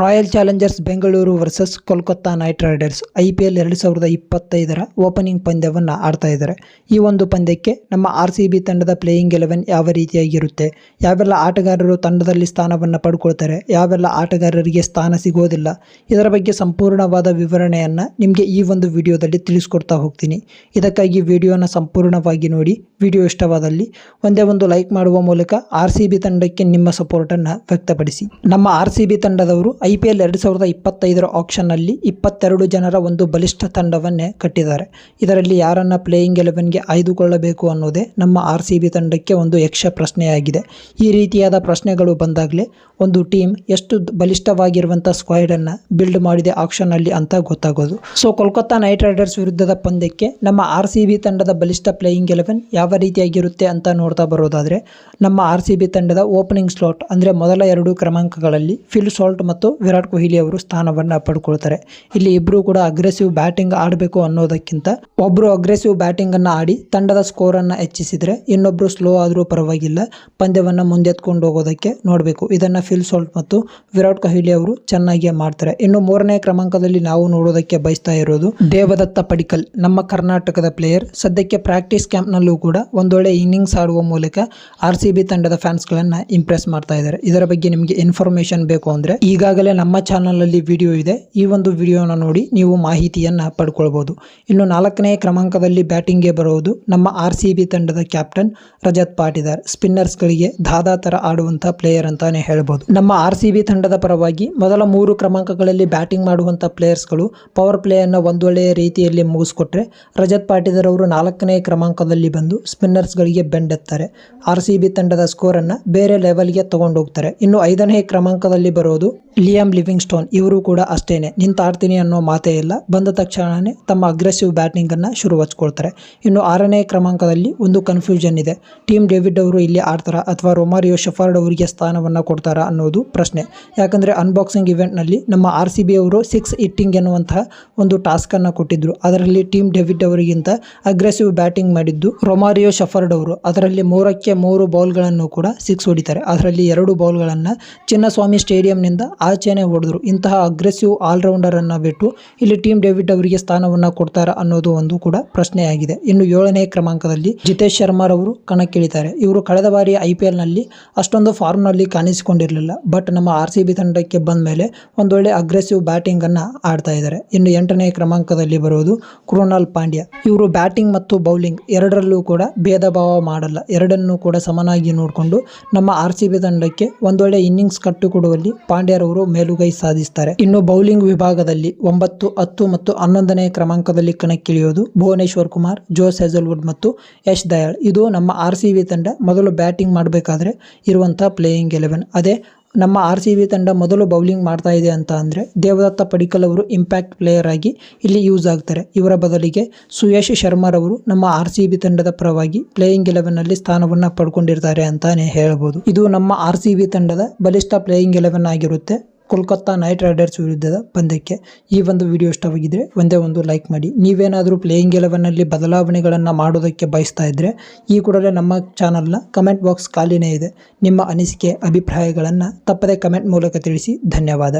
Royal Challengers Bengaluru versus Kolkata Knight Riders. I P L ಎರಡು ಸಾವಿರದ ಇಪ್ಪತ್ತೈದರ opening ಪಂದ್ಯವನ್ನು ಆಡ್ತಾ ಇದ್ದಾರೆ. ಈ ಒಂದು ಪಂದ್ಯಕ್ಕೆ ನಮ್ಮ ಆರ್ ಸಿ ಬಿ ತಂಡದ ಪ್ಲೇಯಿಂಗ್ ಎಲೆವೆನ್ ಯಾವ ರೀತಿಯಾಗಿರುತ್ತೆ? ಯಾವೆಲ್ಲ ಆಟಗಾರರು ತಂಡದಲ್ಲಿ ಸ್ಥಾನವನ್ನು ಪಡ್ಕೊಳ್ತಾರೆ? ಯಾವೆಲ್ಲ ಆಟಗಾರರಿಗೆ ಸ್ಥಾನ ಸಿಗೋದಿಲ್ಲ? ಇದರ ಬಗ್ಗೆ ಸಂಪೂರ್ಣವಾದ ವಿವರಣೆಯನ್ನು ನಿಮಗೆ ಈ ಒಂದು ವಿಡಿಯೋದಲ್ಲಿ ತಿಳಿಸ್ಕೊಡ್ತಾ ಹೋಗ್ತೀನಿ. ಇದಕ್ಕಾಗಿ ವಿಡಿಯೋನ ಸಂಪೂರ್ಣವಾಗಿ ನೋಡಿ. ವಿಡಿಯೋ ಇಷ್ಟವಾದಲ್ಲಿ ಒಂದೇ ಒಂದು ಲೈಕ್ ಮಾಡುವ ಮೂಲಕ ಆರ್ ಸಿ ಬಿ ತಂಡಕ್ಕೆ ನಿಮ್ಮ ಸಪೋರ್ಟನ್ನು ವ್ಯಕ್ತಪಡಿಸಿ. ನಮ್ಮ ಆರ್ ಸಿ ಬಿ ತಂಡದವರು ಐ ಪಿ ಎಲ್ ಎರಡು ಸಾವಿರದ ಇಪ್ಪತ್ತೈದರ ಆಕ್ಷನ್ನಲ್ಲಿ ಇಪ್ಪತ್ತೆರಡು ಜನರ ಒಂದು ಬಲಿಷ್ಠ ತಂಡವನ್ನೇ ಕಟ್ಟಿದ್ದಾರೆ. ಇದರಲ್ಲಿ ಯಾರನ್ನ ಪ್ಲೇಯಿಂಗ್ ಎಲೆವೆನ್ಗೆ ಆಯ್ದುಕೊಳ್ಳಬೇಕು ಅನ್ನೋದೇ ನಮ್ಮ ಆರ್ ಸಿ ಬಿ ತಂಡಕ್ಕೆ ಒಂದು ಯಕ್ಷ ಪ್ರಶ್ನೆಯಾಗಿದೆ. ಈ ರೀತಿಯಾದ ಪ್ರಶ್ನೆಗಳು ಬಂದಾಗಲೇ ಒಂದು ಟೀಮ್ ಎಷ್ಟು ಬಲಿಷ್ಠವಾಗಿರುವಂಥ ಸ್ಕ್ವಾಡನ್ನು ಬಿಲ್ಡ್ ಮಾಡಿದೆ ಆಕ್ಷನ್ನಲ್ಲಿ ಅಂತ ಗೊತ್ತಾಗೋದು. ಸೊ, ಕೋಲ್ಕತ್ತಾ ನೈಟ್ ರೈಡರ್ಸ್ ವಿರುದ್ಧದ ಪಂದ್ಯಕ್ಕೆ ನಮ್ಮ ಆರ್ ಸಿ ಬಿ ತಂಡದ ಬಲಿಷ್ಠ ಪ್ಲೇಯಿಂಗ್ ಎಲೆವೆನ್ ಯಾವ ರೀತಿಯಾಗಿರುತ್ತೆ ಅಂತ ನೋಡ್ತಾ ಬರೋದಾದರೆ, ನಮ್ಮ ಆರ್ ಸಿ ಬಿ ತಂಡದ ಓಪನಿಂಗ್ ಸ್ಲಾಟ್ ಅಂದರೆ ಮೊದಲ ಎರಡು ಕ್ರಮಾಂಕಗಳಲ್ಲಿ ಫಿಲ್ ಸಾಲ್ಟ್ ಮತ್ತು ವಿರಾಟ್ ಕೊಹ್ಲಿ ಅವರು ಸ್ಥಾನವನ್ನು ಪಡ್ಕೊಳ್ತಾರೆ. ಇಲ್ಲಿ ಇಬ್ಬರು ಕೂಡ ಅಗ್ರೆಸಿವ್ ಬ್ಯಾಟಿಂಗ್ ಆಡಬೇಕು ಅನ್ನೋದಕ್ಕಿಂತ ಒಬ್ಬರು ಅಗ್ರೆಸಿವ್ ಬ್ಯಾಟಿಂಗ್ ಬ್ಯಾಟಿಂಗನ್ನು ಆಡಿ ತಂಡದ ಸ್ಕೋರ್ ಸ್ಕೋರನ್ನು ಹೆಚ್ಚಿಸಿದರೆ ಇನ್ನೊಬ್ಬರು ಸ್ಲೋ ಆದರೂ ಪರವಾಗಿಲ್ಲ, ಪಂದ್ಯವನ್ನು ಮುಂದೆತ್ಕೊಂಡು ಹೋಗೋದಕ್ಕೆ ನೋಡಬೇಕು. ಇದನ್ನು ಫಿಲ್ ಸಾಲ್ಟ್ ಮತ್ತು ವಿರಾಟ್ ಕೊಹ್ಲಿ ಅವರು ಚೆನ್ನಾಗಿ ಮಾಡ್ತಾರೆ. ಇನ್ನು ಮೂರನೇ ಕ್ರಮಾಂಕದಲ್ಲಿ ನಾವು ನೋಡೋದಕ್ಕೆ ಬಯಸ್ತಾ ಇರೋದು ದೇವದತ್ತ ಪಡಿಕಲ್, ನಮ್ಮ ಕರ್ನಾಟಕದ ಪ್ಲೇಯರ್ ಸದ್ಯಕ್ಕೆ ಪ್ರಾಕ್ಟೀಸ್ ಕ್ಯಾಂಪ್ನಲ್ಲೂ ಕೂಡ ಒಂದೊಳ್ಳೆ ಇನ್ನಿಂಗ್ಸ್ ಆಡುವ ಮೂಲಕ ಆರ್ ಸಿ ಬಿ ತಂಡದ ಫ್ಯಾನ್ಸ್ಗಳನ್ನು ಇಂಪ್ರೆಸ್ ಮಾಡ್ತಾ ಇದ್ದಾರೆ. ಇದರ ಬಗ್ಗೆ ನಿಮಗೆ ಇನ್ಫಾರ್ಮೇಷನ್ ಬೇಕು ಅಂದರೆ ಈಗಾಗಲೇ ನಮ್ಮ ಚಾನಲಲ್ಲಿ ವಿಡಿಯೋ ಇದೆ. ಈ ಒಂದು ವಿಡಿಯೋನ ನೋಡಿ ನೀವು ಮಾಹಿತಿಯನ್ನು ಪಡ್ಕೊಳ್ಬೋದು. ಇನ್ನು ನಾಲ್ಕನೇ ಕ್ರಮಾಂಕದಲ್ಲಿ ಬ್ಯಾಟಿಂಗ್ಗೆ ಬರುವುದು ನಮ್ಮ ಆರ್ ಸಿ ತಂಡದ ಕ್ಯಾಪ್ಟನ್ ರಜತ್ ಪಾಟಿದಾರ್. ಸ್ಪಿನ್ನರ್ಸ್ಗಳಿಗೆ ದಾದಾ ಥರ ಆಡುವಂಥ ಪ್ಲೇಯರ್ ಅಂತಾನೆ ಹೇಳ್ಬೋದು. ನಮ್ಮ ಆರ್ ಸಿ ತಂಡದ ಪರವಾಗಿ ಮೊದಲ ಮೂರು ಕ್ರಮಾಂಕಗಳಲ್ಲಿ ಬ್ಯಾಟಿಂಗ್ ಮಾಡುವಂಥ ಪ್ಲೇಯರ್ಸ್ಗಳು ಪವರ್ ಪ್ಲೇಯನ್ನು ಒಂದೊಳ್ಳೆಯ ರೀತಿಯಲ್ಲಿ ಮುಗಿಸ್ಕೊಟ್ರೆ ರಜತ್ ಪಾಟಿದಾರ್ ಅವರು ನಾಲ್ಕನೇ ಕ್ರಮಾಂಕದಲ್ಲಿ ಬಂದು ಸ್ಪಿನ್ನರ್ಸ್ಗಳಿಗೆ ಬೆಂಡೆತ್ತಾರೆ. ಆರ್ ಸಿ ಬಿ ತಂಡದ ಸ್ಕೋರನ್ನು ಬೇರೆ ಲೆವೆಲ್ಗೆ ತಗೊಂಡು ಹೋಗ್ತಾರೆ ಇನ್ನು ಐದನೇ ಕ್ರಮಾಂಕದಲ್ಲಿ ಬರೋದು ಲಿಯಾಮ್ ಲಿವಿಂಗ್ ಸ್ಟೋನ್ ಇವರು ಕೂಡ ಅಷ್ಟೇನೆ. ನಿಂತಾಡ್ತೀನಿ ಅನ್ನೋ ಮಾತೇ ಇಲ್ಲ. ಬಂದ ತಕ್ಷಣವೇ ತಮ್ಮ ಅಗ್ರೆಸಿವ್ ಬ್ಯಾಟಿಂಗನ್ನು ಶುರು ಹಚ್ಕೊಳ್ತಾರೆ ಇನ್ನು ಆರನೇ ಕ್ರಮಾಂಕದಲ್ಲಿ ಒಂದು ಕನ್ಫ್ಯೂಷನ್ ಇದೆ. ಟೀಮ್ ಡೇವಿಡ್ ಅವರು ಇಲ್ಲಿ ಆಡ್ತಾರಾ ಅಥವಾ ರೊಮಾರಿಯೋ ಶೆಫಾರ್ಡ್ ಅವರಿಗೆ ಸ್ಥಾನವನ್ನು ಕೊಡ್ತಾರಾ ಅನ್ನೋದು ಪ್ರಶ್ನೆ. ಯಾಕಂದರೆ ಅನ್ಬಾಕ್ಸಿಂಗ್ ಇವೆಂಟ್ನಲ್ಲಿ ನಮ್ಮ ಆರ್ ಸಿ ಬಿ ಅವರು ಸಿಕ್ಸ್ ಇಟ್ಟಿಂಗ್ ಎನ್ನುವಂತಹ ಒಂದು ಟಾಸ್ಕನ್ನು ಕೊಟ್ಟಿದ್ದರು ಅದರಲ್ಲಿ ಟೀಮ್ ಡೇವಿಡ್ ಅವರಿಗಿಂತ ಅಗ್ರೆಸಿವ್ ಬ್ಯಾಟಿಂಗ್ ಮಾಡಿದ್ದು ರೊಮಾರಿಯೋ ಶಫರ್ಡ್ ಅವರು. ಅದರಲ್ಲಿ ಮೂರಕ್ಕೆ ಮೂರು ಬೌಲ್ಗಳನ್ನು ಕೂಡ ಸಿಕ್ಸ್ ಹೊಡಿತಾರೆ. ಅದರಲ್ಲಿ ಎರಡು ಬೌಲ್ಗಳನ್ನು ಚಿನ್ನಸ್ವಾಮಿ ಸ್ಟೇಡಿಯಂನಿಂದ ಆಚೆನೆ ಹೊಡೆದ್ರು. ಇಂತಹ ಅಗ್ರೆಸಿವ್ ಆಲ್ರೌಂಡರನ್ನು ಬಿಟ್ಟು ಇಲ್ಲಿ ಟೀಮ್ ಡೇವಿಡ್ ಅವರಿಗೆ ಸ್ಥಾನವನ್ನು ಕೊಡ್ತಾರಾ ಅನ್ನೋದು ಒಂದು ಕೂಡ ಪ್ರಶ್ನೆಯಾಗಿದೆ. ಇನ್ನು ಏಳನೇ ಕ್ರಮಾಂಕದಲ್ಲಿ ಜಿತೇಶ್ ಶರ್ಮಾರವರು ಕಣಕ್ಕಿಳಿತಾರೆ. ಇವರು ಕಳೆದ ಬಾರಿ ಐ ಪಿ ಎಲ್ನಲ್ಲಿ ಅಷ್ಟೊಂದು ಫಾರ್ಮ್ನಲ್ಲಿ ಕಾಣಿಸಿಕೊಂಡಿರಲಿಲ್ಲ. ಬಟ್ ನಮ್ಮ ಆರ್ ಸಿ ಬಿ ತಂಡಕ್ಕೆ ಬಂದ ಮೇಲೆ ಒಂದೊಳ್ಳೆ ಅಗ್ರೆಸಿವ್ ಬ್ಯಾಟಿಂಗನ್ನು ಆಡ್ತಾ ಇದ್ದಾರೆ. ಇನ್ನು ಎಂಟನೇ ಕ್ರಮಾಂಕದಲ್ಲಿ ಬರುವುದು ಕೃಣಾಲ್ ಪಾಂಡ್ಯ. ಇವರು ಬ್ಯಾಟಿಂಗ್ ಮತ್ತು ಬೌಲಿಂಗ್ ಎರಡರಲ್ಲೂ ಕೂಡ ಭೇದ ಭಾವ ಮಾಡಲ್ಲ. ಎರಡನ್ನೂ ಕೂಡ ಸಮನಾಗಿ ನೋಡಿಕೊಂಡು ನಮ್ಮ ಆರ್ ಸಿ ಬಿ ತಂಡಕ್ಕೆ ಒಂದೊಳ್ಳೆ ಇನ್ನಿಂಗ್ಸ್ ಕಟ್ಟಿಕೊಡುವಲ್ಲಿ ಪಾಂಡ್ಯರವರು ಮೇಲುಗೈ ಸಾಧಿಸ್ತಾರೆ. ಇನ್ನು ಬೌಲಿಂಗ್ ವಿಭಾಗದಲ್ಲಿ ಒಂಬತ್ತು, ಹತ್ತು ಮತ್ತು ಹನ್ನೊಂದನೇ ಕ್ರಮಾಂಕದಲ್ಲಿ ಕಣಕ್ಕಿಳಿಯೋದು ಭುವನೇಶ್ವರ್ ಕುಮಾರ್, ಜೋಸ್ ಹೆಜಲ್ವುಡ್ ಮತ್ತು ಯಶ್ ದಯಾಳ್. ಇದು ನಮ್ಮ ಆರ್ ಸಿ ಬಿ ತಂಡ ಮೊದಲು ಬ್ಯಾಟಿಂಗ್ ಮಾಡಬೇಕಾದ್ರೆ ಇರುವಂತಹ ಪ್ಲೇಯಿಂಗ್ ಎಲೆವೆನ್ ಅದೇ ನಮ್ಮ ಆರ್ ಸಿ ಬಿ ತಂಡ ಮೊದಲು ಬೌಲಿಂಗ್ ಮಾಡ್ತಾ ಇದೆ ಅಂತ ಅಂದರೆ ದೇವದತ್ತ ಪಡಿಕಲ್ ಅವರು ಇಂಪ್ಯಾಕ್ಟ್ ಪ್ಲೇಯರ್ ಆಗಿ ಇಲ್ಲಿ ಯೂಸ್ ಆಗ್ತಾರೆ. ಇವರ ಬದಲಿಗೆ ಸುಯಶ್ ಶರ್ಮಾರವರು ನಮ್ಮ ಆರ್ ಸಿ ಬಿ ತಂಡದ ಪರವಾಗಿ ಪ್ಲೇಯಿಂಗ್ ಎಲೆವೆನ್ನಲ್ಲಿ ಸ್ಥಾನವನ್ನು ಪಡ್ಕೊಂಡಿರ್ತಾರೆ ಅಂತಾನೆ ಹೇಳ್ಬೋದು. ಇದು ನಮ್ಮ ಆರ್ ಸಿ ಬಿ ತಂಡದ ಬಲಿಷ್ಠ ಪ್ಲೇಯಿಂಗ್ ಎಲೆವೆನ್ ಆಗಿರುತ್ತೆ. ಕೋಲ್ಕತ್ತಾ ನೈಟ್ ರೈಡರ್ಸ್ ವಿರುದ್ಧದ ಪಂದ್ಯಕ್ಕೆ ಈ ಒಂದು ವಿಡಿಯೋ ಇಷ್ಟವಾಗಿದ್ದರೆ ಒಂದೇ ಒಂದು ಲೈಕ್ ಮಾಡಿ. ನೀವೇನಾದರೂ ಪ್ಲೇಯಿಂಗ್ ಎಲೆವನ್ನಲ್ಲಿ ಬದಲಾವಣೆಗಳನ್ನು ಮಾಡೋದಕ್ಕೆ ಬಯಸ್ತಾ ಇದ್ದರೆ ಈ ಕೂಡಲೇ ನಮ್ಮ ಚಾನಲ್ನ ಕಮೆಂಟ್ ಬಾಕ್ಸ್ ಖಾಲಿನೇ ಇದೆ. ನಿಮ್ಮ ಅನಿಸಿಕೆ, ಅಭಿಪ್ರಾಯಗಳನ್ನು ತಪ್ಪದೇ ಕಮೆಂಟ್ ಮೂಲಕ ತಿಳಿಸಿ. ಧನ್ಯವಾದ.